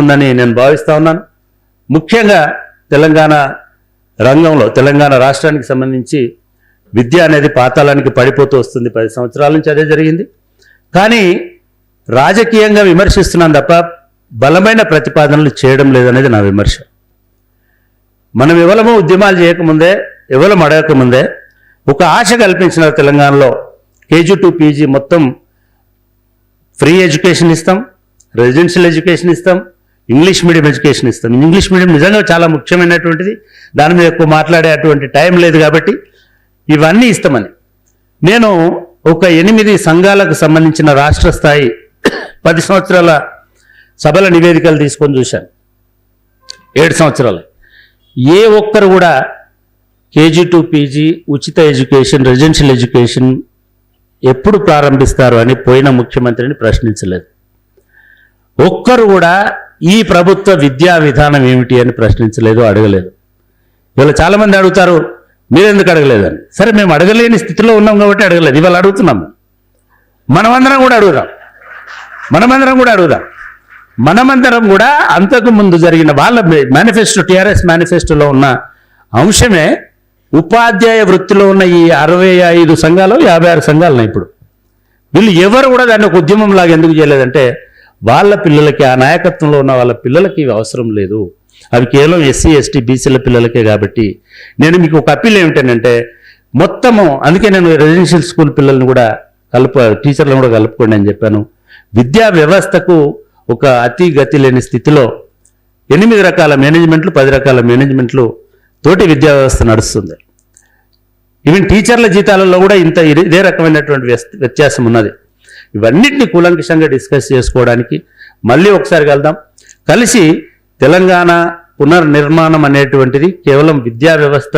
ఉందని నేను భావిస్తా ఉన్నాను. ముఖ్యంగా తెలంగాణ రంగంలో తెలంగాణ రాష్ట్రానికి సంబంధించి విద్య అనేది పాతాళానికి పడిపోతూ వస్తుంది. పది సంవత్సరాల నుంచి అదే జరిగింది. కానీ రాజకీయంగా విమర్శిస్తున్నాను తప్ప బలమైన ప్రతిపాదనలు చేయడం లేదనేది నా విమర్శ. మనం ఎవరము ఉద్యమాలు చేయకముందే ఎవరం అడగకముందే ఒక ఆశ కల్పించిన తెలంగాణలో. కేజీ టు పీజీ మొత్తం ఫ్రీ ఎడ్యుకేషన్ ఇస్తాం రెసిడెన్షియల్ ఎడ్యుకేషన్ ఇస్తాం ఇంగ్లీష్ మీడియం ఎడ్యుకేషన్ ఇస్తాను. ఇంగ్లీష్ మీడియం నిజంగా చాలా ముఖ్యమైనటువంటిది. దాని మీద ఎక్కువ మాట్లాడేటువంటి టైం లేదు కాబట్టి ఇవన్నీ ఇస్తామని. నేను ఒక ఎనిమిది సంఘాలకు సంబంధించిన రాష్ట్ర స్థాయి పది సంవత్సరాల సభల నివేదికలు తీసుకొని చూశాను. ఏడు సంవత్సరాలు. ఏ ఒక్కరు కూడా కేజీ టు పీజీ ఉచిత ఎడ్యుకేషన్ రెసిడెన్షియల్ ఎడ్యుకేషన్ ఎప్పుడు ప్రారంభిస్తారు అని పోయిన ముఖ్యమంత్రిని ప్రశ్నించలేదు. ఒక్కరు కూడా ఈ ప్రభుత్వ విద్యా విధానం ఏమిటి అని ప్రశ్నించలేదు అడగలేదు. ఇవాళ చాలామంది అడుగుతారు మీరెందుకు అడగలేదని? సరే మేము అడగలేని స్థితిలో ఉన్నాం కాబట్టి అడగలేదు. ఇవాళ అడుగుతున్నాం. మనమందరం కూడా అడుగుదాం. మనమందరం కూడా అడుగుదాం. మనమందరం కూడా అంతకు ముందు జరిగిన వాళ్ళ మేనిఫెస్టో టిఆర్ఎస్ మేనిఫెస్టోలో ఉన్న అంశమే ఉపాధ్యాయ వృత్తిలో ఉన్న ఈ అరవై ఐదు సంఘాలు యాభై ఆరు సంఘాలు ఉన్నాయి ఇప్పుడు. వీళ్ళు ఎవరు కూడా దాన్ని ఒక ఉద్యమం లాగా ఎందుకు చేయలేదంటే వాళ్ళ పిల్లలకి ఆ నాయకత్వంలో ఉన్న వాళ్ళ పిల్లలకి ఇవి అవసరం లేదు. అవి కేవలం ఎస్సీ ఎస్టీ బీసీల పిల్లలకే కాబట్టి. నేను మీకు ఒక అప్పీల్ ఏమిటంటే మొత్తము అందుకే నేను రెసిడెన్షియల్ స్కూల్ పిల్లల్ని కూడా కలుపు టీచర్లను కూడా కలుపుకోండి అని చెప్పాను. విద్యా వ్యవస్థకు ఒక అతి గతి లేని స్థితిలో ఎనిమిది రకాల మేనేజ్మెంట్లు పది రకాల మేనేజ్మెంట్లు తోటి విద్యా వ్యవస్థ నడుస్తుంది. ఈవెన్ టీచర్ల జీతాలలో కూడా ఇంత ఇదే- ఇదే రకమైనటువంటి వ్యస్- వ్యత్యాసం ఉన్నది. ఇవన్నిటిని కూలంకషంగా డిస్కస్ చేసుకోవడానికి మళ్ళీ ఒకసారి కలుద్దాం. కలిసి తెలంగాణ పునర్నిర్మాణం అనేటువంటిది కేవలం విద్యా వ్యవస్థ